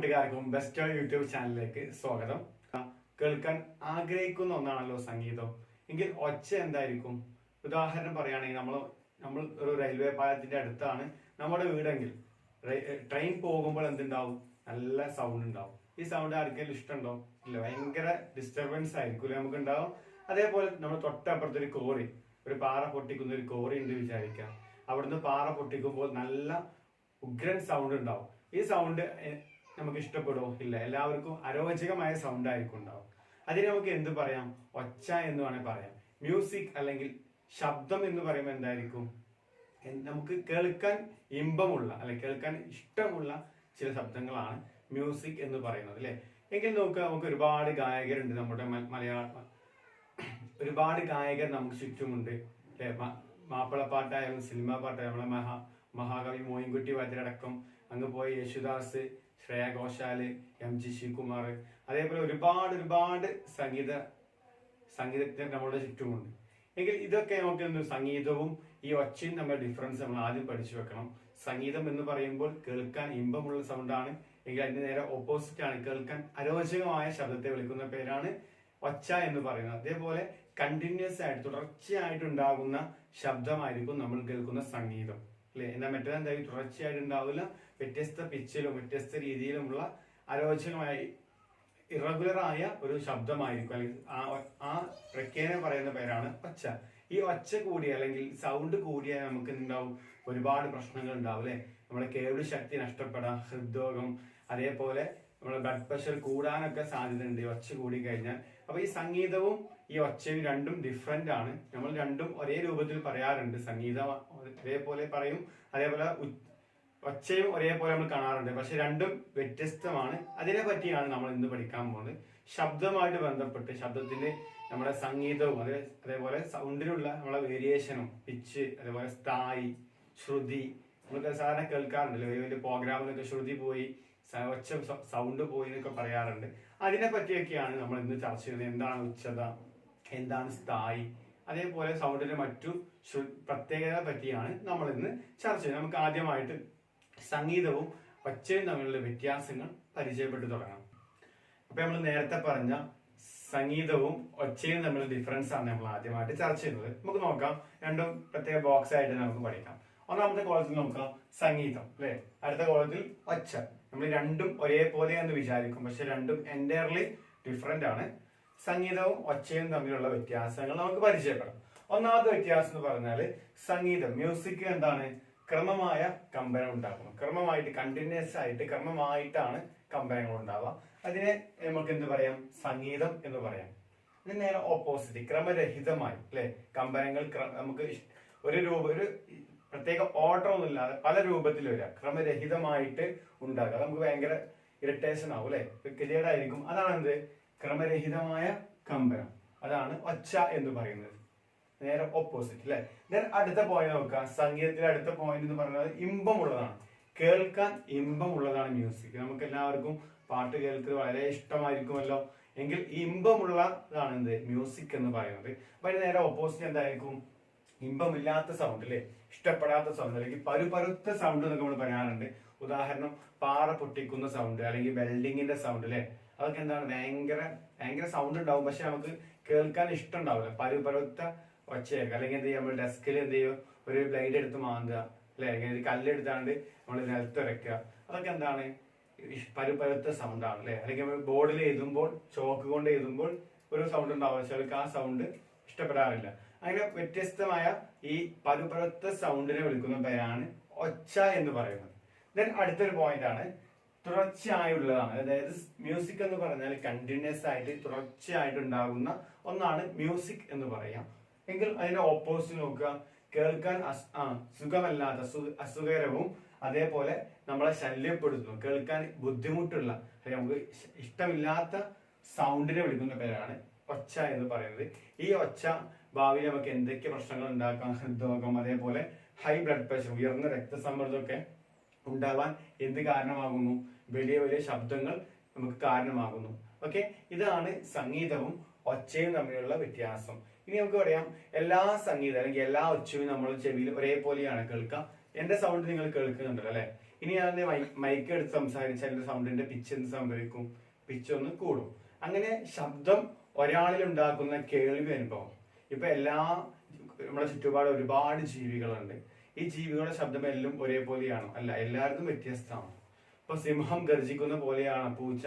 കുട്ടികാർക്കും best YouTube ചാനലിലേക്ക് സ്വാഗതം. കേൾക്കാൻ ആഗ്രഹിക്കുന്ന ഒന്നാണല്ലോ സംഗീതം. എങ്കിൽ ഒച്ച എന്തായിരിക്കും? ഉദാഹരണം പറയുകയാണെങ്കിൽ നമ്മൾ നമ്മൾ ഒരു റെയിൽവേ പാലത്തിന്റെ അടുത്താണ് നമ്മുടെ വീടെങ്കിൽ. ട്രെയിൻ പോകുമ്പോൾ എന്തുണ്ടാവും? നല്ല സൗണ്ട് ഉണ്ടാവും. ഈ സൗണ്ട് ആർക്കെങ്കിലും ഇഷ്ടമുണ്ടോ? ഇല്ല ഭയങ്കര ഡിസ്റ്റർബൻസ് ആയിരിക്കും നമുക്ക് ഉണ്ടാവും അതേപോലെ നമ്മൾ തൊട്ടപ്പുറത്ത് ഒരു കോറി ഒരു പാറ പൊട്ടിക്കുന്ന ഒരു കോറി ഉണ്ട് വിചാരിക്കാം അവിടുന്ന് പാറ പൊട്ടിക്കുമ്പോൾ നല്ല ഉഗ്രൻ സൗണ്ട് ഉണ്ടാവും. ഈ സൗണ്ട് നമുക്ക് ഇഷ്ടപ്പെടുമോ ഇല്ല. എല്ലാവർക്കും അരോചകമായ സൗണ്ട് ആയിരിക്കും ഉണ്ടാവും അതിന് നമുക്ക് എന്ത് പറയാം? ഒച്ച എന്ന് വേണേൽ പറയാം. മ്യൂസിക് അല്ലെങ്കിൽ ശബ്ദം എന്ന് പറയുമ്പോൾ എന്തായിരിക്കും? നമുക്ക് കേൾക്കാൻ ഇമ്പമുള്ള അല്ലെങ്കിൽ കേൾക്കാൻ ഇഷ്ടമുള്ള ചില ശബ്ദങ്ങളാണ് മ്യൂസിക് എന്ന് പറയുന്നത് അല്ലേ? എങ്കിൽ നോക്കുക നമുക്ക് ഒരുപാട് ഗായകരുണ്ട്. നമ്മുടെ മലയാളം ഒരുപാട് ഗായകർ നമുക്ക് ചുറ്റുമുണ്ട്. അല്ലെ മാപ്പിളപ്പാട്ടായാലും സിനിമാ പാട്ടായാലും നമ്മളെ മഹാ മഹാകവി മോയിൻകുട്ടി വാര്യരടക്കം അങ്ങ് പോയ യേശുദാസ് ശ്രേയ ഘോഷാൽ എം ജി ശിവകുമാർ അതേപോലെ ഒരുപാട് ഒരുപാട് സംഗീത സംഗീതജ്ഞർ നമ്മളുടെ ചുറ്റുമുണ്ട്. എങ്കിൽ ഇതൊക്കെ നമുക്ക് സംഗീതവും ഈ ഒച്ചയും നമ്മൾ ഡിഫറൻസ് നമ്മൾ ആദ്യം പഠിച്ചു വെക്കണം. സംഗീതം എന്ന് പറയുമ്പോൾ കേൾക്കാൻ ഇമ്പമുള്ള സൗണ്ടാണ് എങ്കിൽ അതിന്റെ നേരെ ഓപ്പോസിറ്റ് ആണ്. കേൾക്കാൻ അരോചകമായ ശബ്ദത്തെ വിളിക്കുന്ന പേരാണ് ഒച്ച എന്ന് പറയുന്നത്. അതേപോലെ കണ്ടിന്യൂസ് ആയിട്ട് തുടർച്ചയായിട്ട് ഉണ്ടാകുന്ന ശബ്ദമായിരിക്കും നമ്മൾ കേൾക്കുന്ന സംഗീതം. അല്ലെ? എന്നാൽ മറ്റേത് എന്തായാലും തുടർച്ചയായിട്ട് ഉണ്ടാവില്ല വ്യത്യസ്ത പിച്ചിലും വ്യത്യസ്ത രീതിയിലുമുള്ള അരോചകമായി ഇറഗുലർ ആയ ഒരു ശബ്ദമായിരിക്കും. അല്ലെങ്കിൽ ആ ആ പ്രഖ്യാന പറയുന്ന പേരാണ് ഒച്ച. ഈ ഒച്ച കൂടിയ അല്ലെങ്കിൽ സൗണ്ട് കൂടിയ നമുക്ക് ഉണ്ടാവും ഒരുപാട് പ്രശ്നങ്ങൾ ഉണ്ടാവും അല്ലെ? നമ്മുടെ കേൾവി ശക്തി നഷ്ടപ്പെടാം ഹൃദ്രോഗം അതേപോലെ നമ്മുടെ ബ്ലഡ് പ്രഷർ കൂടാനൊക്കെ സാധ്യതയുണ്ട് ഒച്ച കൂടി കഴിഞ്ഞാൽ. അപ്പൊ ഈ സംഗീതവും ഈ ഒച്ചയും രണ്ടും ഡിഫറെന്റ് ആണ്. നമ്മൾ രണ്ടും ഒരേ രൂപത്തിൽ പറയാറുണ്ട്. സംഗീതം ഒരേപോലെ പറയും. അതേപോലെ ഒച്ചയും ഒരേപോലെ നമ്മൾ കാണാറുണ്ട്. പക്ഷെ രണ്ടും വ്യത്യസ്തമാണ്. അതിനെ പറ്റിയാണ് നമ്മൾ ഇന്ന് പഠിക്കാൻ പോകുന്നത്. ശബ്ദമായിട്ട് ബന്ധപ്പെട്ട് ശബ്ദത്തിന്റെ നമ്മുടെ സംഗീതവും അതേ അതേപോലെ സൗണ്ടിലുള്ള നമ്മളെ വേരിയേഷനും പിച്ച് അതേപോലെ സ്ഥായി ശ്രുതി നമ്മളൊക്കെ സാധാരണ കേൾക്കാറുണ്ടല്ലോ. വലിയ വലിയ പ്രോഗ്രാമിലൊക്കെ ശ്രുതി പോയി ഒച്ച സൗണ്ട് പോയി എന്നൊക്കെ പറയാറുണ്ട്. അതിനെ പറ്റിയൊക്കെയാണ് നമ്മൾ ഇന്ന് ചർച്ച ചെയ്യുന്നത്. എന്താണ് ഉച്ചത? എന്താണ് സ്ഥായി? അതേപോലെ സൗണ്ടിന്റെ മറ്റു പ്രത്യേകത പറ്റിയാണ് നമ്മൾ ഇന്ന് ചർച്ച ചെയ്യുന്നത്. നമുക്ക് ആദ്യമായിട്ട് സംഗീതവും പച്ചയും തമ്മിലുള്ള വ്യത്യാസങ്ങൾ പരിചയപ്പെട്ടു തുടങ്ങാം. അപ്പൊ നമ്മൾ നേരത്തെ പറഞ്ഞ സംഗീതവും ഒച്ചയും തമ്മിലുള്ള ഡിഫറൻസ് ആണ് നമ്മൾ ആദ്യമായിട്ട് ചർച്ച ചെയ്യുന്നത്. നമുക്ക് നോക്കാം. രണ്ടും പ്രത്യേക ബോക്സ് ആയിട്ട് നമുക്ക് പഠിക്കാം. ഒന്നാമത്തെ കോളത്തിൽ നോക്കാം. സംഗീതം അല്ലെ? അടുത്ത കോളത്തിൽ ഒച്ച. നമ്മൾ രണ്ടും ഒരേപോലെ എന്ന് വിചാരിക്കും. പക്ഷെ രണ്ടും എന്റയർലി ഡിഫറെന്റ് ആണ്. സംഗീതവും ഒച്ചയും തമ്മിലുള്ള വ്യത്യാസങ്ങൾ നമുക്ക് പരിചയപ്പെടാം. ഒന്നാമത്തെ വ്യത്യാസം എന്ന് പറഞ്ഞാൽ സംഗീതം മ്യൂസിക് എന്താണ്? ക്രമമായ കമ്പനം ഉണ്ടാക്കണം ക്രമമായിട്ട് കണ്ടിന്യൂസ് ആയിട്ട് ക്രമമായിട്ടാണ് കമ്പനങ്ങൾ ഉണ്ടാവുക. അതിനെ നമുക്ക് എന്ത് പറയാം? സംഗീതം എന്ന് പറയാം. ഇതിന് നേരെ ഓപ്പോസിറ്റ് ക്രമരഹിതമായി അല്ലെ? കമ്പനങ്ങൾ നമുക്ക് ഒരു രൂപ ഒരു പ്രത്യേക ഓർഡർ ഒന്നും ഇല്ലാതെ പല രൂപത്തിൽ വരിക. ക്രമരഹിതമായിട്ട് ഉണ്ടാകുക അത് നമുക്ക് ഭയങ്കര ഇറിറ്റേഷൻ ആവും അല്ലെ? ആയിരിക്കും. അതാണ് എന്ത് ക്രമരഹിതമായ കമ്പനം. അതാണ് ഒച്ച എന്ന് പറയുന്നത്. നേരെ ഓപ്പോസിറ്റ് അല്ലെ ദെൻ അടുത്ത പോയിന്റ് നോക്കാം സംഗീതത്തിലെ അടുത്ത പോയിന്റ് എന്ന് പറയുന്നത് ഇമ്പമുള്ളതാണ്. കേൾക്കാൻ ഇമ്പമുള്ളതാണ് മ്യൂസിക് നമുക്ക് എല്ലാവർക്കും പാട്ട് കേൾക്കുന്നത് വളരെ ഇഷ്ടമായിരിക്കുമല്ലോ. എങ്കിൽ ഇമ്പമുള്ളതാണ് എന്ത്? മ്യൂസിക് എന്ന് പറയുന്നത്. അപ്പൊ നേരെ ഓപ്പോസിറ്റ് എന്തായിരിക്കും? ഇമ്പമില്ലാത്ത സൗണ്ട് അല്ലെ ഇഷ്ടപ്പെടാത്ത സൗണ്ട് അല്ലെങ്കിൽ പരുപരുത്ത സൗണ്ട് എന്നൊക്കെ നമ്മൾ പറയാറുണ്ട്. ഉദാഹരണം പാറ പൊട്ടിക്കുന്ന സൗണ്ട് അല്ലെങ്കിൽ വെൽഡിങ്ങിന്റെ സൗണ്ട് അല്ലെ അതൊക്കെ എന്താണ് ഭയങ്കര ഭയങ്കര സൗണ്ട് ഉണ്ടാവും. പക്ഷെ നമുക്ക് കേൾക്കാൻ ഇഷ്ടം ഉണ്ടാവില്ല പരുപരുത്ത ഒച്ചയായിരിക്കും. അല്ലെങ്കിൽ എന്ത് ചെയ്യും നമ്മൾ ഡെസ്കിൽ എന്ത് ചെയ്യും ഒരു ബ്ലേഡ് എടുത്ത് മാന്തുക അല്ലെ? അല്ലെങ്കിൽ ഒരു കല്ലെടുത്താണ്ട് നമ്മൾ നിലത്ത് വരയ്ക്കുക. അതൊക്കെ എന്താണ്? പരുപരുത്ത ആണ് അല്ലെ? അല്ലെങ്കിൽ നമ്മൾ ബോർഡിൽ എഴുതുമ്പോൾ ചോക്ക് കൊണ്ട് എഴുതുമ്പോൾ ഒരു സൗണ്ട് ഉണ്ടാവുക ചിലർക്ക് ആ സൗണ്ട് ഇഷ്ടപ്പെടാറില്ല. അങ്ങനെ വ്യത്യസ്തമായ ഈ പരുപരുത്ത സൗണ്ടിനെ വിളിക്കുന്ന പേരാണ് ഒച്ച എന്ന് പറയുന്നത്. ദെൻ അടുത്തൊരു പോയിന്റ് ആണ്. തുടർച്ചയായുള്ളതാണ്. അതായത് മ്യൂസിക് എന്ന് പറഞ്ഞാൽ കണ്ടിന്യൂസ് ആയിട്ട് തുടർച്ചയായിട്ട് ഉണ്ടാകുന്ന ഒന്നാണ് മ്യൂസിക് എന്ന് പറയാം. എങ്കിൽ അതിന്റെ ഓപ്പോസിറ്റ് നോക്കുക. കേൾക്കാൻ സുഖമല്ലാത്ത അസുഖകരവും അതേപോലെ നമ്മളെ ശല്യപ്പെടുത്തുന്നു. കേൾക്കാൻ ബുദ്ധിമുട്ടുള്ള നമുക്ക് ഇഷ്ടമില്ലാത്ത സൗണ്ടിനെ വിളിക്കുന്ന പേരാണ് ഒച്ച എന്ന് പറയുന്നത്. ഈ ഒച്ച ഭാവിയിൽ നമുക്ക് എന്തൊക്കെ പ്രശ്നങ്ങൾ ഉണ്ടാക്കാം? ഹൃദ്രോഗം അതേപോലെ ഹൈ ബ്ലഡ് പ്രഷർ ഉയർന്ന രക്തസമ്മർദ്ദമൊക്കെ ഉണ്ടാവാൻ എന്ത് കാരണമാകുന്നു? വലിയ വലിയ ശബ്ദങ്ങൾ നമുക്ക് കാരണമാകുന്നു. ഓക്കെ ഇതാണ് സംഗീതവും ഒച്ചയും തമ്മിലുള്ള വ്യത്യാസം. ഇനി നമുക്ക് പറയാം എല്ലാ സംഗീതം അല്ലെങ്കിൽ എല്ലാ ഒച്ചയും നമ്മൾ ചെവിയിൽ ഒരേപോലെയാണ് കേൾക്കാം. എന്റെ സൗണ്ട് നിങ്ങൾ കേൾക്കുന്നുണ്ടല്ലോ അല്ലെ? ഇനി ഞാൻ മൈക്ക് എടുത്ത് സംസാരിച്ചാൽ എന്റെ സൗണ്ടിന്റെ പിച്ച് എന്ത് സംഭവിക്കും? പിച്ച് ഒന്ന് കൂടും. അങ്ങനെ ശബ്ദം ഒരാളിൽ ഉണ്ടാക്കുന്ന കേൾവി അനുഭവം. ഇപ്പൊ എല്ലാ നമ്മുടെ ചുറ്റുപാട് ഒരുപാട് ജീവികളുണ്ട്. ഈ ജീവികളുടെ ശബ്ദം എല്ലാം ഒരേപോലെയാണോ. അല്ല എല്ലാവർക്കും വ്യത്യസ്തമാണ്. ഇപ്പൊ സിംഹം ഗർജിക്കുന്ന പോലെയാണ്. പൂച്ച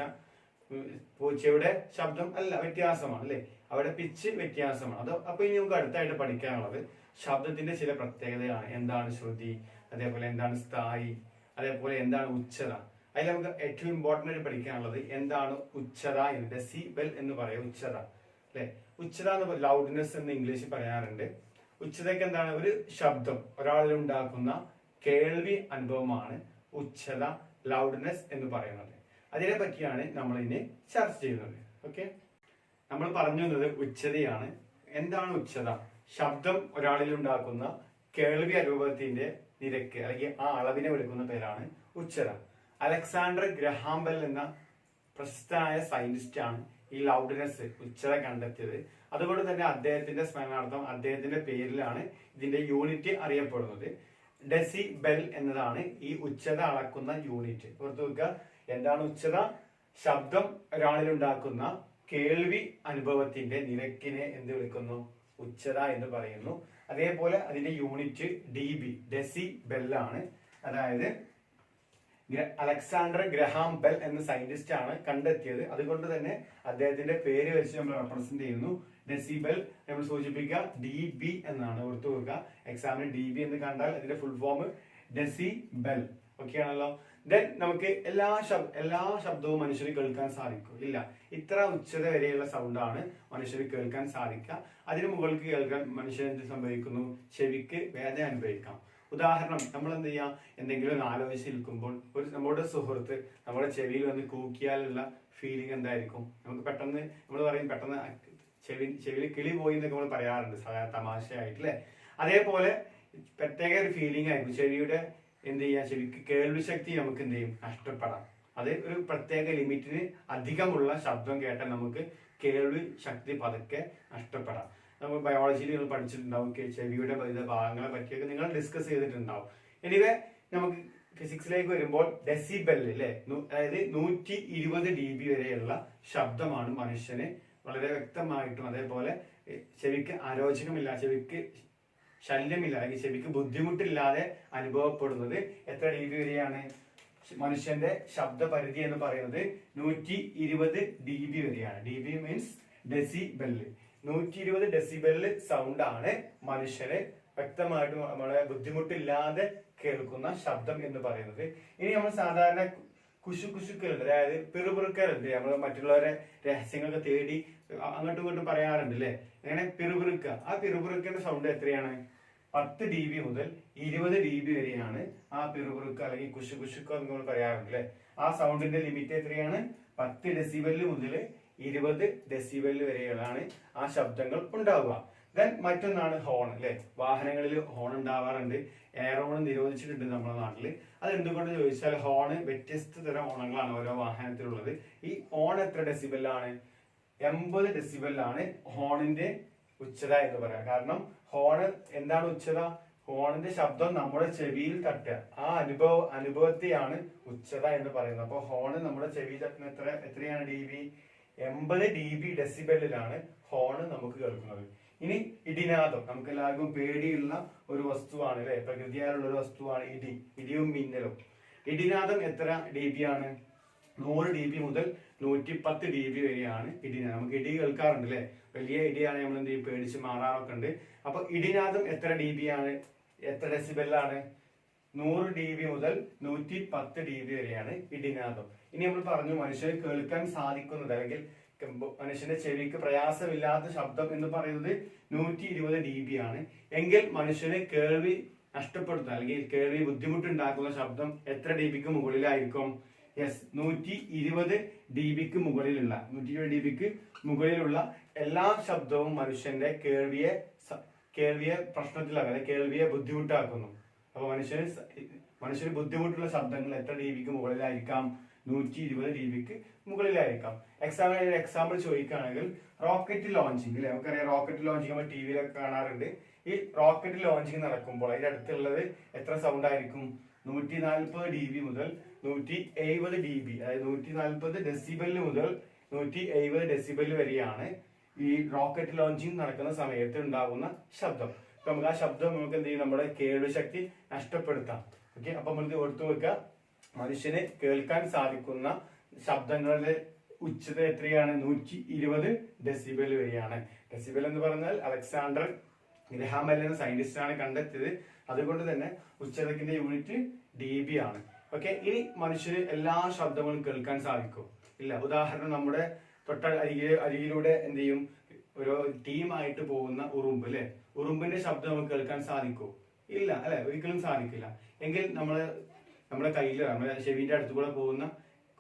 പൂച്ചയുടെ ശബ്ദം അല്ല വ്യത്യാസമാണ് അല്ലെ? അവിടെ പിച്ച് വ്യത്യാസമാണ്. അത് അപ്പൊ ഇനി നമുക്ക് അടുത്തായിട്ട് പഠിക്കാനുള്ളത് ശബ്ദത്തിന്റെ ചില പ്രത്യേകതയാണ് എന്താണ് ശ്രുതി അതേപോലെ എന്താണ് സ്ഥായി അതേപോലെ എന്താണ് ഉച്ചത. അതിൽ നമുക്ക് ഏറ്റവും ഇമ്പോർട്ടന്റ് ആയിട്ട് പഠിക്കാനുള്ളത് എന്താണ് ഉച്ചത എന്നിട്ട് സി ബെൽ എന്ന് പറയും ഉച്ചത അല്ലെ? ഉച്ചത എന്ന് ലൗഡ്നെസ് എന്ന് ഇംഗ്ലീഷിൽ പറയാറുണ്ട്. ഉച്ചതയ്ക്ക് എന്താണ്? ഒരു ശബ്ദം. ഒരാളിൽ ഉണ്ടാക്കുന്ന കേൾവി അനുഭവമാണ് ഉച്ചത ലൗഡ്നെസ് എന്ന് പറയുന്നത്. അതിനെ പറ്റിയാണ് നമ്മൾ ഇനി ചർച്ച ചെയ്യുന്നത്. ഓക്കെ നമ്മൾ പറഞ്ഞു വന്നത് ഉച്ചതയാണ്. എന്താണ് ഉച്ചത? ശബ്ദം ഒരാളിൽ ഉണ്ടാക്കുന്ന കേൾവി അനുഭവത്തിന്റെ നിരക്ക് അല്ലെങ്കിൽ ആ അളവിനെ വിളിക്കുന്ന പേരാണ് ഉച്ചത. അലക്സാണ്ടർ ഗ്രഹാംബൽ എന്ന പ്രശസ്തനായ സയന്റിസ്റ്റ് ആണ് ഈ ലൗഡ്നെസ് ഉച്ചത കണ്ടെത്തിയത്. അതുകൊണ്ട് തന്നെ അദ്ദേഹത്തിന്റെ സ്മരണാർത്ഥം അദ്ദേഹത്തിന്റെ പേരിലാണ് ഇതിന്റെ യൂണിറ്റ് അറിയപ്പെടുന്നത്. ഡെസി ബെൽ എന്നതാണ് ഈ ഉച്ചത അളക്കുന്ന യൂണിറ്റ്. ഓർത്തു വെക്കുക എന്താണ് ഉച്ചത? ശബ്ദം ഒരാളിൽ ഉണ്ടാക്കുന്ന കേൾവി അനുഭവത്തിന്റെ നിരക്കിനെ എന്ത് വിളിക്കുന്നു? ഉച്ചത എന്ന് പറയുന്നു. അതേപോലെ അതിന്റെ യൂണിറ്റ് ഡി ബി ഡെസി ബെല്ലാണ് അതായത് അലക്സാണ്ടർ ഗ്രഹാം ബെൽ എന്ന സയന്റിസ്റ്റ് ആണ് കണ്ടെത്തിയത്. അതുകൊണ്ട് തന്നെ അദ്ദേഹത്തിന്റെ പേര് വെച്ച് നമ്മൾ റെപ്രസെന്റ് ചെയ്യുന്നു? ഡെസിബെൽ നമ്മൾ സൂചിപ്പിക്കുക. ഡി ബി എന്നാണ് ഓർത്തു വെക്കുക. എക്സാമിന് ഡി ബി എന്ന് കണ്ടാൽ അതിന്റെ full form decibel okay ആണല്ലോ? ദെൻ നമുക്ക് എല്ലാ ശബ് എല്ലാ ശബ്ദവും മനുഷ്യന് കേൾക്കാൻ സാധിക്കും. ഇല്ല. ഇത്ര ഉച്ചത വരെയുള്ള സൗണ്ടാണ് മനുഷ്യന് കേൾക്കാൻ സാധിക്കുക. അതിന് മുകളിൽ കേൾക്കാൻ മനുഷ്യൻ എന്ത് സംഭവിക്കുന്നു? ചെവിക്ക് വേദന അനുഭവിക്കാം. ഉദാഹരണം നമ്മൾ എന്ത് ചെയ്യാം? എന്തെങ്കിലും ഒന്ന് ആലോചിച്ച് നിൽക്കുമ്പോൾ ഒരു നമ്മുടെ സുഹൃത്ത് നമ്മുടെ ചെവിയിൽ വന്ന് കൂക്കിയാലുള്ള ഫീലിംഗ് എന്തായിരിക്കും? നമുക്ക് പെട്ടെന്ന് നമ്മൾ പറയും പെട്ടെന്ന് ചെവി ചെവിയിൽ കിളി പോയി എന്നൊക്കെ നമ്മൾ പറയാറുണ്ട് സാധാരണ തമാശയായിട്ട് അല്ലേ? അതേപോലെ പ്രത്യേക ഒരു ഫീലിംഗ് ആയിരിക്കും. ചെവിയുടെ എന്ത് ചെയ്യാം? ചെവിക്ക് കേൾവിശക്തി നമുക്ക് എന്ത് ചെയ്യും? നഷ്ടപ്പെടാം. അത് ഒരു പ്രത്യേക ലിമിറ്റിന് അധികമുള്ള ശബ്ദം കേട്ടാൽ നമുക്ക് കേൾവി ശക്തി പതുക്കെ നഷ്ടപ്പെടാം. നമ്മൾ ബയോളജിയിൽ നിങ്ങൾ പഠിച്ചിട്ടുണ്ടാവും ചെവിയുടെ ഭാഗങ്ങളെ പറ്റിയൊക്കെ നിങ്ങൾ ഡിസ്കസ് ചെയ്തിട്ടുണ്ടാവും. എനിവേ നമുക്ക് ഫിസിക്സിലേക്ക് വരുമ്പോൾ ഡെസിബെൽ അല്ലേ അതായത് നൂറ്റി ഇരുപത് ഡി ബി വരെയുള്ള ശബ്ദമാണ് മനുഷ്യന് വളരെ വ്യക്തമായിട്ടും അതേപോലെ ചെവിക്ക് ആരോചനമില്ല ചെവിക്ക് ശല്യമില്ല അല്ലെങ്കിൽ ചെവിക്ക് ബുദ്ധിമുട്ടില്ലാതെ അനുഭവപ്പെടുന്നത് എത്ര ഡി ബി വരെയാണ്? മനുഷ്യന്റെ ശബ്ദ പരിധി എന്ന് പറയുന്നത് നൂറ്റി ഇരുപത് ഡി ബി വരെയാണ്. ഡി ബി മീൻസ് ഡെസിബെല്ല് നൂറ്റി ഇരുപത് ഡെസിബലിൽ സൗണ്ട് ആണ് മനുഷ്യരെ വ്യക്തമായിട്ട് നമ്മളെ ബുദ്ധിമുട്ടില്ലാതെ കേൾക്കുന്ന ശബ്ദം എന്ന് പറയുന്നത്. ഇനി നമ്മൾ സാധാരണ കുശു കുശുക്കലുണ്ട്. അതായത് പിറുപിറുക്കലുണ്ട്. നമ്മൾ മറ്റുള്ളവരെ രഹസ്യങ്ങളൊക്കെ തേടി അങ്ങോട്ടും ഇങ്ങോട്ടും പറയാറുണ്ട് അല്ലേ അങ്ങനെ പിറുപിറുക്ക. ആ പിറുപിറുക്കിന്റെ സൗണ്ട് എത്രയാണ്? പത്ത് ഡി ബി മുതൽ ഇരുപത് ഡി ബി വരെയാണ് ആ പിറുപിറുക്ക അല്ലെങ്കിൽ കുശു കുശുക്ക എന്ന് നമ്മൾ പറയാറുണ്ട് അല്ലേ ആ സൗണ്ടിന്റെ ലിമിറ്റ് എത്രയാണ്? പത്ത് ഡെസിബലിന് മുതൽ ഇരുപത് ഡെസിബൽ വരെയാണ് ആ ശബ്ദങ്ങൾ ഉണ്ടാവുക. ദെൻ മറ്റൊന്നാണ് ഹോൺ അല്ലെ വാഹനങ്ങളിൽ ഹോൺ ഉണ്ടാവാറുണ്ട്. എയർ ഹോൺ നിരോധിച്ചിട്ടുണ്ട് നമ്മുടെ നാട്ടിൽ അത് എന്തുകൊണ്ട് ചോദിച്ചാൽ ഹോണ് വ്യത്യസ്ത തരം ഹോണുകളാണ് ഓരോ വാഹനത്തിലുള്ളത്. ഈ ഹോൺ എത്ര ഡെസിബെല്ലാണ് എൺപത് ആണ് ഹോണിന്റെ ഉച്ചത എന്ന് പറയാം. കാരണം ഹോണ് എന്താണ് ഉച്ചത? ഹോണിന്റെ ശബ്ദം നമ്മുടെ ചെവിയിൽ തട്ടുക. ആ അനുഭവ അനുഭവത്തെയാണ് ഉച്ചത എന്ന് പറയുന്നത്. അപ്പൊ ഹോണ് നമ്മുടെ ചെവിയിൽ തട്ടുന്ന എത്ര എത്രയാണ് ഡി ബി എൺപത് ഡി ബി ഡെസിബെല്ലിലാണ് ഹോണ് നമുക്ക് കേൾക്കുന്നത്. ഇനി ഇടിനാദം. നമുക്ക് എല്ലാവർക്കും പേടിയുള്ള ഒരു വസ്തുവാണ് അല്ലെ? പ്രകൃതിയാലുള്ള ഒരു വസ്തുവാണ് ഇടി. ഇടിയും മിന്നലും. ഇടിനാദം എത്ര ഡി ബി ആണ്? നൂറ് ഡി ബി മുതൽ നൂറ്റി പത്ത് ഡി ബി വരെയാണ് ഇടിനാദം. നമുക്ക് ഇടി കേൾക്കാറുണ്ട് അല്ലെ? വലിയ ഇടിയാണ് നമ്മൾ എന്ത് പേടിച്ച് മാറാറൊക്കെ ഉണ്ട്. അപ്പൊ ഇടിനാദം എത്ര ഡി ബി ആണ്? എത്ര ഡെസിബെല്ലാണ് നൂറ് ഡി ബി മുതൽ നൂറ്റി പത്ത് ഡി ബി വരെയാണ് ഇടിനാദം ഇനി നമ്മൾ പറഞ്ഞു മനുഷ്യന് കേൾക്കാൻ സാധിക്കുന്നത് അല്ലെങ്കിൽ മനുഷ്യന്റെ ചെവിക്ക് പ്രയാസമില്ലാത്ത ശബ്ദം എന്ന് പറയുന്നത് നൂറ്റി ഇരുപത് ഡി ബി ആണ്. എങ്കിൽ മനുഷ്യന് കേൾവി നഷ്ടപ്പെടുത്തുന്ന അല്ലെങ്കിൽ കേൾവി ബുദ്ധിമുട്ടുണ്ടാക്കുന്ന ശബ്ദം എത്ര ഡി ബിക്ക് മുകളിലായിരിക്കും? യെസ് നൂറ്റി ഇരുപത് ഡി ബിക്ക് മുകളിലുള്ള നൂറ്റി ഇരുപത് ഡി ബിക്ക് മുകളിലുള്ള എല്ലാ ശബ്ദവും മനുഷ്യന്റെ കേൾവിയെ കേൾവിയെ പ്രശ്നത്തിലാക്കുന്നു കേൾവിയെ ബുദ്ധിമുട്ടാക്കുന്നു. അപ്പൊ മനുഷ്യന് മനുഷ്യർ മനുഷ്യന് ബുദ്ധിമുട്ടുള്ള ശബ്ദങ്ങൾ എത്ര ഡി ബിക്ക് മുകളിലായിരിക്കാം? നൂറ്റി ഇരുപത് ഡി ബിക്ക് മുകളിലായിരിക്കാം. എക്സാമ്പിൾ ഒരു എക്സാമ്പിൾ ചോദിക്കുകയാണെങ്കിൽ റോക്കറ്റ് ലോഞ്ചിങ് അല്ലെ നമുക്കറിയാം റോക്കറ്റ് ലോഞ്ചിങ് നമ്മൾ ടി വിയിലൊക്കെ കാണാറുണ്ട്. ഈ റോക്കറ്റ് ലോഞ്ചിങ് നടക്കുമ്പോൾ അതിന്റെ അടുത്തുള്ളത് എത്ര സൗണ്ട് ആയിരിക്കും? നൂറ്റി നാൽപ്പത് ഡി ബി മുതൽ നൂറ്റി എഴുപത് ഡി ബി അതായത് നൂറ്റി നാൽപ്പത് ഡെസിബൽ മുതൽ നൂറ്റി എഴുപത് ഡെസിബൽ വരെയാണ് ഈ റോക്കറ്റ് ലോഞ്ചിങ് നടക്കുന്ന സമയത്ത് ഉണ്ടാകുന്ന ശബ്ദം. നമുക്ക് ആ ശബ്ദം നമുക്ക് എന്ത് ചെയ്യും? നമ്മുടെ കേൾവി ശക്തി നഷ്ടപ്പെടുത്താം. ഓക്കെ അപ്പൊ നമ്മൾ ഓർത്തു വെക്കുക. മനുഷ്യന് കേൾക്കാൻ സാധിക്കുന്ന ശബ്ദങ്ങളുടെ ഉച്ചത എത്രയാണ്? നൂറ്റി ഇരുപത് ഡെസിബൽ വരെയാണ്. ഡെസിബൽ എന്ന് പറഞ്ഞാൽ അലക്സാണ്ടർ ഗ്രഹാമല്ല എന്ന ആണ് കണ്ടെത്തിയത്. അതുകൊണ്ട് തന്നെ ഉച്ചതക്കിന്റെ യൂണിറ്റ് ഡി ബി ആണ്. ഓക്കെ ഇനി മനുഷ്യന് എല്ലാ ശബ്ദങ്ങളും കേൾക്കാൻ സാധിക്കും. ഇല്ല. ഉദാഹരണം നമ്മുടെ തൊട്ട അരികെ അരികിലൂടെ എന്ത് ചെയ്യും? ഒരു ടീമായിട്ട് പോകുന്ന ഉറുമ്പ് അല്ലെ ഉറുമ്പിന്റെ ശബ്ദം നമുക്ക് കേൾക്കാൻ സാധിക്കൂ? ഇല്ല അല്ലെ? ഒരിക്കലും സാധിക്കില്ല. എങ്കിൽ നമ്മൾ നമ്മുടെ കയ്യിൽ നമ്മുടെ ചെവിന്റെ അടുത്തു കൂടെ പോകുന്ന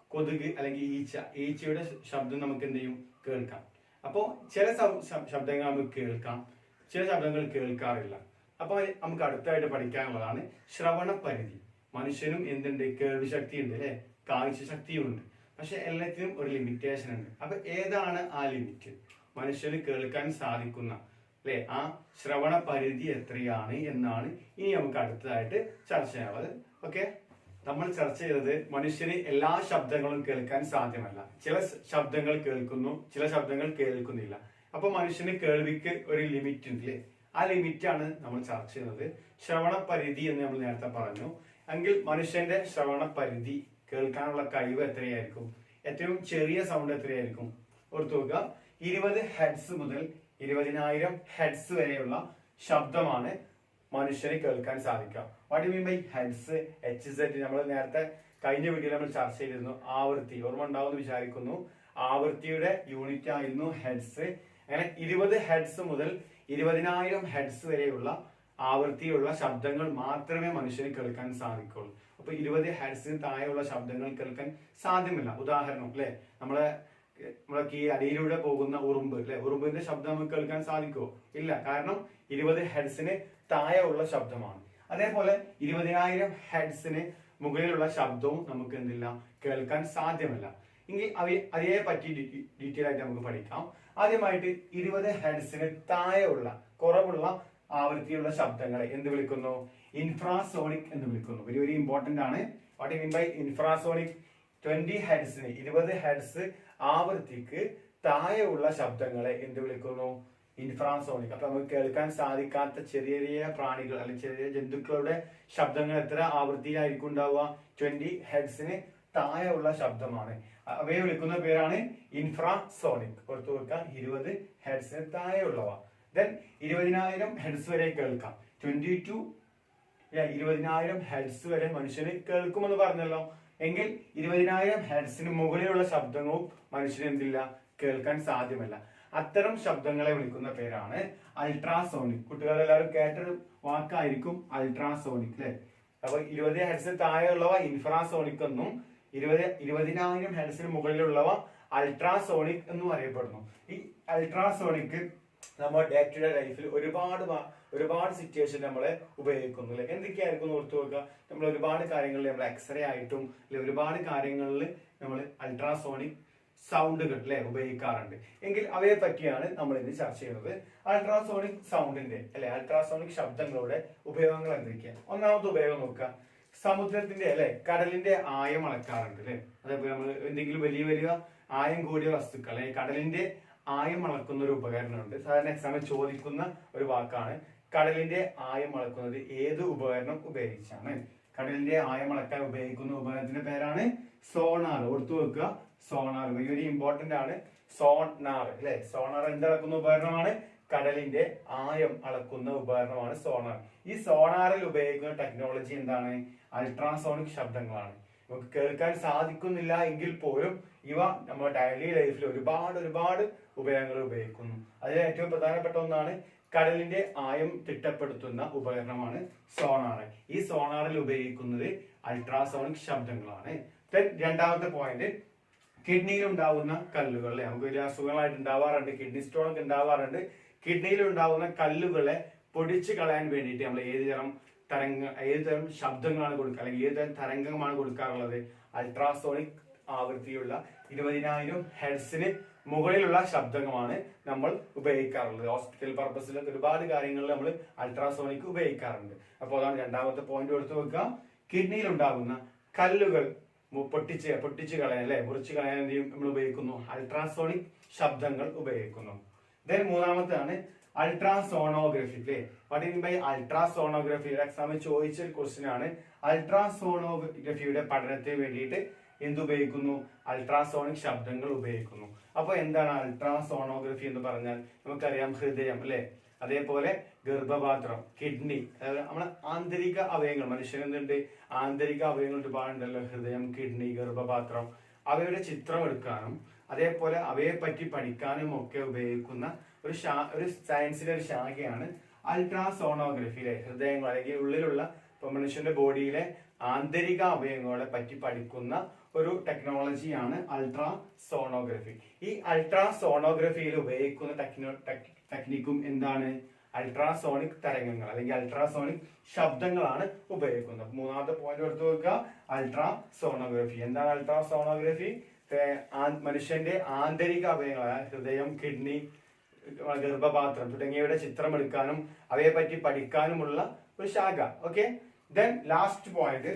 കൊതുക് അല്ലെങ്കിൽ ഈച്ച ഈച്ചയുടെ ശബ്ദം നമുക്ക് എന്ത് ചെയ്യും? കേൾക്കാം. അപ്പോൾ ചില ശബ്- ശബ്- ശബ്ദങ്ങൾ നമുക്ക് കേൾക്കാം. ചില ശബ്ദങ്ങൾ കേൾക്കാറില്ല. അപ്പോൾ നമുക്ക് അടുത്തായിട്ട് പഠിക്കാനുള്ളതാണ് ശ്രവണ പരിധി മനുഷ്യനും എന്തുണ്ട്? കേൾവി ശക്തി ഉണ്ട് അല്ലെ കാഴ്ച ശക്തിയുണ്ട് പക്ഷെ എല്ലാത്തിനും ഒരു ലിമിറ്റേഷൻ ഉണ്ട്. അപ്പൊ ഏതാണ് ആ ലിമിറ്റ് മനുഷ്യന് കേൾക്കാൻ സാധിക്കുന്ന അല്ലെ? ആ ശ്രവണ പരിധി എത്രയാണ് എന്നാണ് ഇനി നമുക്ക് അടുത്തതായിട്ട് ചർച്ച ചെയ്യാവുന്നത് ഓക്കെ നമ്മൾ ചർച്ച ചെയ്തത് മനുഷ്യന് എല്ലാ ശബ്ദങ്ങളും കേൾക്കാൻ സാധ്യമല്ല. ചില ശബ്ദങ്ങൾ കേൾക്കുന്നു ചില ശബ്ദങ്ങൾ കേൾക്കുന്നില്ല. അപ്പൊ മനുഷ്യന് കേൾവിക്ക് ഒരു ലിമിറ്റ് ഉണ്ട് അല്ലേ? ആ ലിമിറ്റാണ് നമ്മൾ ചർച്ച ചെയ്യുന്നത്. ശ്രവണ പരിധി എന്ന് നമ്മൾ നേരത്തെ പറഞ്ഞു. എങ്കിൽ മനുഷ്യന്റെ ശ്രവണ പരിധി കേൾക്കാനുള്ള കഴിവ് എത്രയായിരിക്കും? ഏറ്റവും ചെറിയ സൗണ്ട് എത്രയായിരിക്കും? ഓർത്തു നോക്കുക. ഇരുപത് ഹെഡ്സ് മുതൽ ഇരുപതിനായിരം ഹെഡ്സ് വരെയുള്ള ശബ്ദമാണ് മനുഷ്യന് കേൾക്കാൻ സാധിക്കുക. What mean by hertz H Z നമ്മൾ നേരത്തെ കഴിഞ്ഞ വീഡിയോയിൽ നമ്മൾ ചർച്ച ചെയ്തിരുന്നു. ആവൃത്തി. ഓർമ്മ ഉണ്ടാവുമെന്ന് വിചാരിക്കുന്നു. ആവൃത്തിയുടെ യൂണിറ്റ് ആയിരുന്നു ഹെഡ്സ് അങ്ങനെ ഇരുപത് ഹെഡ്സ് മുതൽ ഇരുപതിനായിരം ഹെഡ്സ് വരെയുള്ള ആവൃത്തിയുള്ള ശബ്ദങ്ങൾ മാത്രമേ മനുഷ്യന് കേൾക്കാൻ സാധിക്കുള്ളൂ. അപ്പൊ ഇരുപത് ഹെഡ്സിന് താഴെയുള്ള ശബ്ദങ്ങൾ കേൾക്കാൻ സാധ്യമല്ല. ഉദാഹരണം അല്ലെ? നമ്മളെ നമ്മളൊക്കെ ഈ അടിയിലൂടെ പോകുന്ന ഉറുമ്പ് അല്ലെ? ഉറുമ്പിന്റെ ശബ്ദം നമുക്ക് കേൾക്കാൻ സാധിക്കുമോ ഇല്ല. കാരണം ഇരുപത് ഹെഡ്സിന് താഴെ ഉള്ള ശബ്ദമാണ്. അതേപോലെ ഇരുപതിനായിരം ഹെഡ്സിന് മുകളിലുള്ള ശബ്ദവും നമുക്ക് എന്തില്ല? കേൾക്കാൻ സാധ്യമല്ല. എങ്കിൽ അവ അതേ പറ്റി ഡീറ്റെയിൽ ആയിട്ട് നമുക്ക് പഠിക്കാം. ആദ്യമായിട്ട് ഇരുപത് ഹെഡ്സിന് താഴെയുള്ള കുറവുള്ള ആവൃത്തിയുള്ള ശബ്ദങ്ങളെ എന്ത് വിളിക്കുന്നു? ഇൻഫ്രാസോണിക് എന്ന് വിളിക്കുന്നു. വെരി വെരി ഇമ്പോർട്ടന്റ് ആണ്. What mean by infrasonic? Twenty ഹെഡ്സിന് ഇരുപത് ഹെഡ്സ് ആവൃത്തിക്ക് താഴെയുള്ള ശബ്ദങ്ങളെ എന്ത് വിളിക്കുന്നു? ഇൻഫ്രാസോണിക് അപ്പൊ നമുക്ക് കേൾക്കാൻ സാധിക്കാത്ത ചെറിയ ചെറിയ പ്രാണികൾ അല്ലെങ്കിൽ ചെറിയ ജന്തുക്കളുടെ ശബ്ദങ്ങൾ എത്ര ആവൃത്തിയിലായിരിക്കും ഉണ്ടാവുക? ട്വന്റി ഹെഡ്സിന് താഴെയുള്ള ശബ്ദമാണ്. അവയെ വിളിക്കുന്ന പേരാണ് ഇൻഫ്രാസോണിക് ഓർത്തു വെക്കുക ഇരുപത് ഹെഡ്സിന് താഴെയുള്ളവ. ദെൻ ഇരുപതിനായിരം ഹെഡ്സ് വരെ കേൾക്കാം. ട്വന്റി ടു ഇരുപതിനായിരം ഹെഡ്സ് വരെ മനുഷ്യന് കേൾക്കുമെന്ന് പറഞ്ഞല്ലോ. എങ്കിൽ ഇരുപതിനായിരം ഹെഡ്സിന് മുകളിലുള്ള ശബ്ദങ്ങളും മനുഷ്യന് എന്തില്ല കേൾക്കാൻ സാധ്യമല്ല. അത്തരം ശബ്ദങ്ങളെ വിളിക്കുന്ന പേരാണ് അൾട്രാസോണിക്. കുട്ടികളെല്ലാവരും കേട്ടൊരു വാക്കായിരിക്കും അൾട്രാസോണിക് അല്ലെ അപ്പൊ ഇരുപത് ഹെഡ്സിന് താഴെയുള്ളവ ഇൻഫ്രാസോണിക് എന്നും ഇരുപത് ഇരുപതിനായിരം ഹെഡ്സിന് മുകളിലുള്ളവ അൾട്രാസോണിക് എന്നും അറിയപ്പെടുന്നു. ഈ അൾട്രാസോണിക് നമ്മുടെ ഡേ ടു ഡേ ലൈഫിൽ ഒരുപാട് ഒരുപാട് സിറ്റുവേഷൻ നമ്മളെ ഉപയോഗിക്കുന്നു അല്ലെ എന്തൊക്കെയായിരിക്കും എന്ന് ഓർത്ത് നോക്കുക. നമ്മൾ ഒരുപാട് കാര്യങ്ങളിൽ നമ്മൾ എക്സ്റേ ആയിട്ടും അല്ലെ ഒരുപാട് കാര്യങ്ങളിൽ നമ്മൾ അൾട്രാസോണിക് സൗണ്ടുകൾ അല്ലെ ഉപയോഗിക്കാറുണ്ട്. എങ്കിൽ അവയെ പറ്റിയാണ് നമ്മൾ ഇന്ന് ചർച്ച ചെയ്യുന്നത്. അൾട്രാസോണിക് സൗണ്ടിന്റെ അല്ലെ അൾട്രാസോണിക് ശബ്ദങ്ങളുടെ ഉപയോഗങ്ങൾ എന്തൊക്കെയാണ്? ഒന്നാമത്തെ ഉപയോഗം നോക്കുക. സമുദ്രത്തിന്റെ അല്ലെ കടലിന്റെ ആയം അളക്കാറുണ്ട് അല്ലെ. അതേപോലെ നമ്മൾ എന്തെങ്കിലും വലിയ വലിയ ആയം കൂടിയ വസ്തുക്കൾ അല്ലെങ്കിൽ കടലിന്റെ ആയം അളക്കുന്ന ഒരു ഉപകരണമുണ്ട്. സാധാരണ എക്സാമിൽ ചോദിക്കുന്ന ഒരു വാക്കാണ് കടലിന്റെ ആയം അളക്കുന്നത് ഏത് ഉപകരണം ഉപയോഗിച്ചാണ്? കടലിന്റെ ആയം അളക്കാൻ ഉപയോഗിക്കുന്ന ഉപകരണത്തിന്റെ പേരാണ് സോണാർ. ഓർത്തു വെക്കുക സോണാർ. വലിയൊരു ഇമ്പോർട്ടന്റ് ആണ്. സോണാർ അല്ലെ? സോണാർ എന്തളക്കുന്ന ഉപകരണമാണ്? കടലിന്റെ ആയം അളക്കുന്ന ഉപകരണമാണ് സോണാർ. ഈ സോണാറിൽ ഉപയോഗിക്കുന്ന ടെക്നോളജി എന്താണ്? അൾട്രാസോണിക് ശബ്ദങ്ങളാണ്. നമുക്ക് കേൾക്കാൻ സാധിക്കുന്നില്ല എങ്കിൽ പോലും ഇവ നമ്മുടെ ഡെയിലി ലൈഫിൽ ഒരുപാട് ഒരുപാട് ഉപയോഗങ്ങൾ ഉപയോഗിക്കുന്നു. അതിൽ ഏറ്റവും പ്രധാനപ്പെട്ട ഒന്നാണ് കടലിന്റെ ആയം തിട്ടപ്പെടുത്തുന്ന ഉപകരണമാണ് സോണാർ ഈ സോണാറിൽ ഉപയോഗിക്കുന്നത് അൾട്രാസോണിക് ശബ്ദങ്ങളാണ്. Then രണ്ടാമത്തെ പോയിന്റ് കിഡ്നിയിൽ ഉണ്ടാവുന്ന കല്ലുകൾ നമുക്ക് വലിയ അസുഖങ്ങളായിട്ട് ഉണ്ടാവാറുണ്ട് കിഡ്നി സ്റ്റോൺ ഒക്കെ ഉണ്ടാവാറുണ്ട്. കിഡ്നിയിൽ ഉണ്ടാവുന്ന കല്ലുകളെ പൊടിച്ച് കളയാൻ വേണ്ടിയിട്ട് നമ്മൾ ഏത് തരം തരംഗ ഏത് തരം ശബ്ദങ്ങളാണ് കൊടുക്കുക അല്ലെങ്കിൽ ഏത് തരം തരംഗമാണ് കൊടുക്കാറുള്ളത്? അൾട്രാസോണിക് ആവൃത്തിയുള്ള ഇരുപതിനായിരം ഹെഡ്സിന് മുകളിലുള്ള ശബ്ദങ്ങളാണ് നമ്മൾ ഉപയോഗിക്കാറുള്ളത്. ഹോസ്പിറ്റൽ പർപ്പസിലൊക്കെ ഒരുപാട് കാര്യങ്ങൾ നമ്മൾ അൾട്രാസോണിക് ഉപയോഗിക്കാറുണ്ട്. അപ്പോൾ അതാണ് രണ്ടാമത്തെ പോയിന്റ് എടുത്തു വെക്കാം കിഡ്നിയിൽ ഉണ്ടാകുന്ന കല്ലുകൾ പൊട്ടിച്ച് പൊട്ടിച്ച് കളയാൻ അല്ലെ? മുറിച്ച് കളയാൻ നമ്മൾ ഉപയോഗിക്കുന്നു. അൾട്രാസോണിക് ശബ്ദങ്ങൾ ഉപയോഗിക്കുന്നു. ദെൻ മൂന്നാമത്താണ് അൾട്രാസോണോഗ്രഫി അല്ലേ? വാട്ട് മീൻ ബൈ അൾട്രാസോണോഗ്രഫി എക്സാമിൽ ചോദിച്ച ഒരു ക്വസ്റ്റ്യൻ ആണ്. അൾട്രാസോണോഗ്രഫിയുടെ പഠനത്തിന് വേണ്ടിയിട്ട് എന്ത് ഉപയോഗിക്കുന്നു അൾട്രാസോണിക് ശബ്ദങ്ങൾ ഉപയോഗിക്കുന്നു. അപ്പൊ എന്താണ് അൾട്രാസോണോഗ്രഫി എന്ന് പറഞ്ഞാൽ? നമുക്കറിയാം ഹൃദയം അല്ലെ? അതേപോലെ ഗർഭപാത്രം കിഡ്നി അതായത് നമ്മുടെ ആന്തരിക അവയവങ്ങൾ മനുഷ്യനെന്തുണ്ട് ആന്തരിക അവയവങ്ങൾ ഒരുപാടുണ്ടല്ലോ. ഹൃദയം കിഡ്നി ഗർഭപാത്രം. അവയുടെ ചിത്രം എടുക്കാനും അതേപോലെ അവയെ പറ്റി പഠിക്കാനും ഒക്കെ ഉപയോഗിക്കുന്ന ഒരു ശാ ഒരു സയൻസിലെ ഒരു ശാഖയാണ് അൾട്രാസോണോഗ്രഫി അല്ലെ ഹൃദയങ്ങൾ അല്ലെങ്കിൽ ഉള്ളിലുള്ള ഇപ്പൊ മനുഷ്യന്റെ ബോഡിയിലെ ആന്തരിക അവയവങ്ങളെ പറ്റി പഠിക്കുന്ന ഒരു ടെക്നോളജിയാണ് അൾട്രാ സോണോഗ്രഫി ഈ അൾട്രാ സോണോഗ്രഫിയിൽ ഉപയോഗിക്കുന്ന ടെക്നോ ടെക്നിക്കും എന്താണ്? അൾട്രാസോണിക് തരംഗങ്ങൾ അല്ലെങ്കിൽ അൾട്രാസോണിക് ശബ്ദങ്ങളാണ് ഉപയോഗിക്കുന്നത്. മൂന്നാമത്തെ പോയിന്റ് എടുത്തു നോക്കുക. അൾട്രാ സോണോഗ്രഫി എന്താണ് അൾട്രാ സോണോഗ്രഫി മനുഷ്യന്റെ ആന്തരിക അവയവങ്ങൾ ഹൃദയം കിഡ്നി ഗർഭപാത്രം തുടങ്ങിയവയുടെ ചിത്രം എടുക്കാനും അവയെ പറ്റി പഠിക്കാനുമുള്ള ഒരു ശാഖ. ഓക്കെ ദെൻ ലാസ്റ്റ് പോയിന്റ്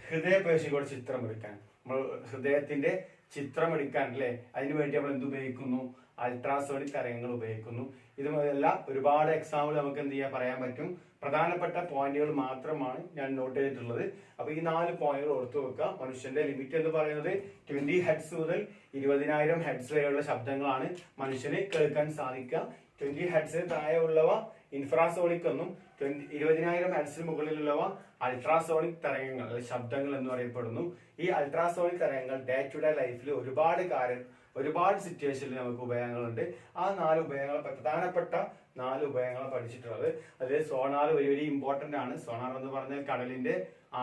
ഹൃദയപേശികളുടെ ചിത്രം എടുക്കാൻ. നമ്മൾ ഹൃദയത്തിന്റെ ചിത്രം എടുക്കാൻ അല്ലെ? അതിനു വേണ്ടി നമ്മൾ എന്ത് ഉപയോഗിക്കുന്നു? അൾട്രാസോണിക് തരംഗങ്ങൾ ഉപയോഗിക്കുന്നു. ഇതുമെല്ലാം ഒരുപാട് എക്സാമ്പിൾ നമുക്ക് എന്ത് ചെയ്യാൻ പറയാൻ പറ്റും. പ്രധാനപ്പെട്ട പോയിന്റുകൾ മാത്രമാണ് ഞാൻ നോട്ട് ചെയ്തിട്ടുള്ളത്. അപ്പൊ ഈ നാല് പോയിന്റുകൾ ഓർത്തു വെക്കുക. മനുഷ്യന്റെ ലിമിറ്റ് എന്ന് പറയുന്നത് ട്വന്റി ഹെഡ്സ് മുതൽ ഇരുപതിനായിരം ഹെഡ്സ് വരെയുള്ള ശബ്ദങ്ങളാണ് മനുഷ്യന് കേൾക്കാൻ സാധിക്കുക. ട്വന്റി ഹെഡ്സിന് താഴെയുള്ളവ ഇൻഫ്രാസോണിക് എന്നും ട്വന്റി ഇരുപതിനായിരം ഹെഡ്സിന് മുകളിലുള്ളവ അൾട്രാസോണിക് തരംഗങ്ങൾ ശബ്ദങ്ങൾ എന്ന് അറിയപ്പെടുന്നു. ഈ അൾട്രാസോണിക് തരംഗങ്ങൾ ഡേ ടു ഡേ ലൈഫിൽ ഒരുപാട് കാര്യം ഒരുപാട് സിറ്റുവേഷനിൽ നമുക്ക് ഉപയോഗങ്ങളുണ്ട്. ആ നാല് ഉപയോഗങ്ങൾ പ്രധാനപ്പെട്ട നാല് ഉപയോഗങ്ങളെ പഠിച്ചിട്ടുള്ളത്. അതിൽ സോണാർ വലിയ ഇമ്പോർട്ടന്റ് ആണ്. സോണാർ എന്ന് പറഞ്ഞാൽ കടലിന്റെ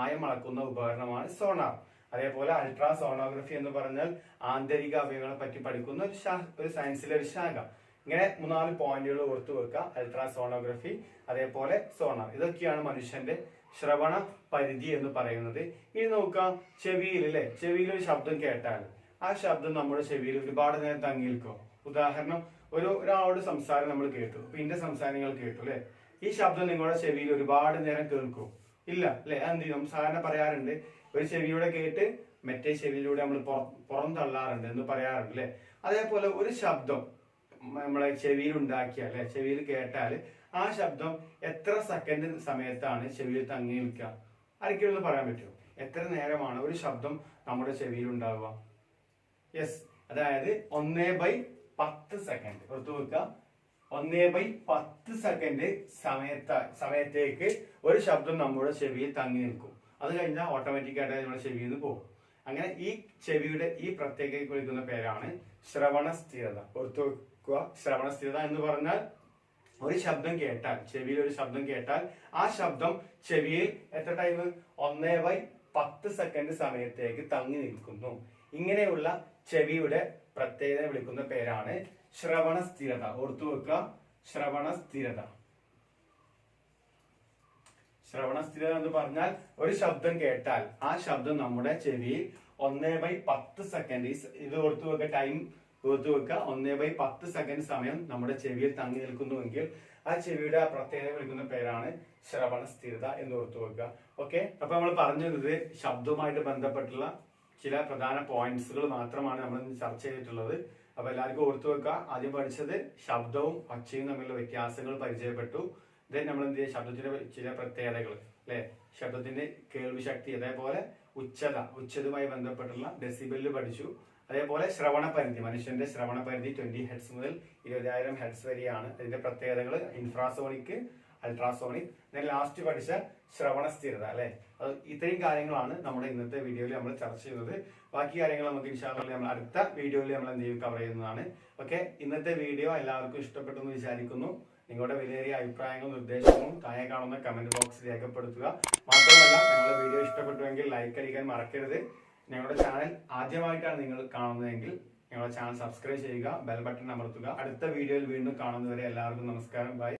ആയം അളക്കുന്ന ഉപകരണമാണ് സോണാർ അതേപോലെ അൾട്രാ സോണോഗ്രഫി എന്ന് പറഞ്ഞാൽ ആന്തരിക അവയവങ്ങളെ പറ്റി പഠിക്കുന്ന ഒരു ഒരു സയൻസിലെ ഒരു ശാഖ. ഇങ്ങനെ മൂന്നാൽ പോയിന്റുകൾ ഓർത്തു വെക്കുക. അൾട്രാ സോണോഗ്രഫി അതേപോലെ സോണാർ ഇതൊക്കെയാണ് മനുഷ്യന്റെ ശ്രവണ പരിധി എന്ന് പറയുന്നത്. ഇനി നോക്കാം ചെവിയിൽ അല്ലെ ചെവിയിൽ ഒരു ശബ്ദം കേട്ടാൽ ആ ശബ്ദം നമ്മുടെ ചെവിയിൽ ഒരുപാട് നേരം തങ്ങി ഉദാഹരണം ഒരു ഒരാളുടെ സംസാരം നമ്മൾ കേട്ടു. അപ്പൊ ഇന്റെ സംസാരങ്ങൾ കേട്ടു അല്ലെ? ഈ ശബ്ദം നിങ്ങളുടെ ചെവിയിൽ ഒരുപാട് നേരം കേൾക്കും. ഇല്ല അല്ലെ? എന്ത് ചെയ്യും? സാധാരണ പറയാറുണ്ട് ഒരു ചെവിയിലൂടെ കേട്ട് മറ്റേ ചെവിയിലൂടെ നമ്മൾ പുറം തള്ളാറുണ്ട് എന്ന് പറയാറുണ്ട് അല്ലെ? അതേപോലെ ഒരു ശബ്ദം നമ്മളെ ചെവിയിൽ ഉണ്ടാക്കിയ അല്ലെ? ചെവിയിൽ കേട്ടാൽ ആ ശബ്ദം എത്ര സെക്കൻഡ് സമയത്താണ് ചെവിയിൽ തങ്ങി നിൽക്കുക? ആരൊക്കെ പറയാൻ പറ്റുമോ എത്ര നേരമാണ് ഒരു ശബ്ദം നമ്മുടെ ചെവിയിൽ ഉണ്ടാവുക? യെസ് അതായത് ഒന്നേ ബൈ പത്ത് സെക്കൻഡ് ഓർത്തു വെക്കുക. ഒന്നേ ബൈ പത്ത് സെക്കൻഡ് സമയത്ത സമയത്തേക്ക് ഒരു ശബ്ദം നമ്മുടെ ചെവിയിൽ തങ്ങി നിൽക്കും. അത് കഴിഞ്ഞാൽ ഓട്ടോമാറ്റിക്കായിട്ട് നമ്മുടെ ചെവിയിൽ നിന്ന് പോകും. അങ്ങനെ ഈ ചെവിയുടെ ഈ പ്രത്യേക വിളിക്കുന്ന പേരാണ് ശ്രവണസ്ഥിരത ഓർത്തു വെക്കുക. ശ്രവണസ്ഥിരത എന്ന് പറഞ്ഞാൽ ഒരു ശബ്ദം കേട്ടാൽ ചെവിയിൽ ഒരു ശബ്ദം കേട്ടാൽ ആ ശബ്ദം ചെവിയിൽ എത്ര ടൈം ഒന്നേ ബൈ പത്ത് സെക്കൻഡ് സമയത്തേക്ക് തങ്ങി നിൽക്കുന്നു. ഇങ്ങനെയുള്ള ചെവിയുടെ പ്രത്യേകത വിളിക്കുന്ന പേരാണ് ശ്രവണ സ്ഥിരത. ഓർത്തു വെക്കുക. ശ്രവണ സ്ഥിരത. ശ്രവണ സ്ഥിരത എന്ന് പറഞ്ഞാൽ ഒരു ശബ്ദം കേട്ടാൽ ആ ശബ്ദം നമ്മുടെ ചെവിയിൽ ഒന്നേ ബൈ പത്ത് സെക്കൻഡ് ഇത് ഓർത്തു വെക്കുക ടൈം ഓർത്തു വെക്കുക. ഒന്നേ ബൈ പത്ത് സെക്കൻഡ് സമയം നമ്മുടെ ചെവിയിൽ തങ്ങി നിൽക്കുന്നുവെങ്കിൽ ആ ചെവിയുടെ പ്രത്യേകത വിളിക്കുന്ന പേരാണ് ശ്രവണ സ്ഥിരത എന്ന് ഓർത്തു വെക്കുക. ഓക്കെ അപ്പൊ നമ്മൾ പറഞ്ഞത് ശബ്ദവുമായിട്ട് ബന്ധപ്പെട്ടുള്ള ചില പ്രധാന പോയിന്റ്സുകൾ മാത്രമാണ് നമ്മൾ ചർച്ച ചെയ്തിട്ടുള്ളത്. അപ്പൊ എല്ലാവർക്കും ഓർത്തു വെക്കുക ആദ്യം പഠിച്ചത് ശബ്ദവും ഒച്ചയും തമ്മിലുള്ള വ്യത്യാസങ്ങൾ പരിചയപ്പെട്ടു. ദെൻ നമ്മൾ എന്ത് ചെയ്യുക ശബ്ദത്തിന്റെ ചില പ്രത്യേകതകൾ അല്ലെ? ശബ്ദത്തിന്റെ കേൾവി ശക്തി അതേപോലെ ഉച്ചത ഉച്ചതുമായി ബന്ധപ്പെട്ടുള്ള ഡെസിബിളിൽ പഠിച്ചു. അതേപോലെ ശ്രവണ പരിധി മനുഷ്യന്റെ ശ്രവണ പരിധി ട്വന്റി ഹെഡ്സ് മുതൽ ഇരുപതിനായിരം ഹെഡ്സ് വരെയാണ്. അതിന്റെ പ്രത്യേകതകൾ ഇൻഫ്രാസോണിക് അൾട്രാസോണിക് ഞാൻ ലാസ്റ്റ് പഠിച്ച ശ്രവണ സ്ഥിരത അല്ലെ? അത് ഇത്രയും കാര്യങ്ങളാണ് നമ്മുടെ ഇന്നത്തെ വീഡിയോയിൽ നമ്മൾ ചർച്ച ചെയ്തത്. ബാക്കി കാര്യങ്ങൾ നമുക്ക് ഇൻഷാല്ല നമ്മൾ അടുത്ത വീഡിയോയിൽ നമ്മൾ എന്ത് കവർ ചെയ്യുന്നതാണ്. ഓക്കെ ഇന്നത്തെ വീഡിയോ എല്ലാവർക്കും ഇഷ്ടപ്പെട്ടു എന്ന് വിചാരിക്കുന്നു. നിങ്ങളുടെ വിലയേറിയ അഭിപ്രായങ്ങളും നിർദ്ദേശങ്ങളും താഴെ കാണുന്ന കമന്റ് ബോക്സിൽ രേഖപ്പെടുത്തുക. മാത്രമല്ല ഞങ്ങളുടെ വീഡിയോ ഇഷ്ടപ്പെട്ടുവെങ്കിൽ ലൈക്ക് അടിക്കാൻ മറക്കരുത്. ഞങ്ങളുടെ ചാനൽ ആദ്യമായിട്ടാണ് നിങ്ങൾ കാണുന്നതെങ്കിൽ ഞങ്ങളുടെ ചാനൽ സബ്സ്ക്രൈബ് ചെയ്യുക ബെൽ ബട്ടൺ അമർത്തുക. അടുത്ത വീഡിയോയിൽ വീണ്ടും കാണുന്നവരെ എല്ലാവർക്കും നമസ്കാരം. ബൈ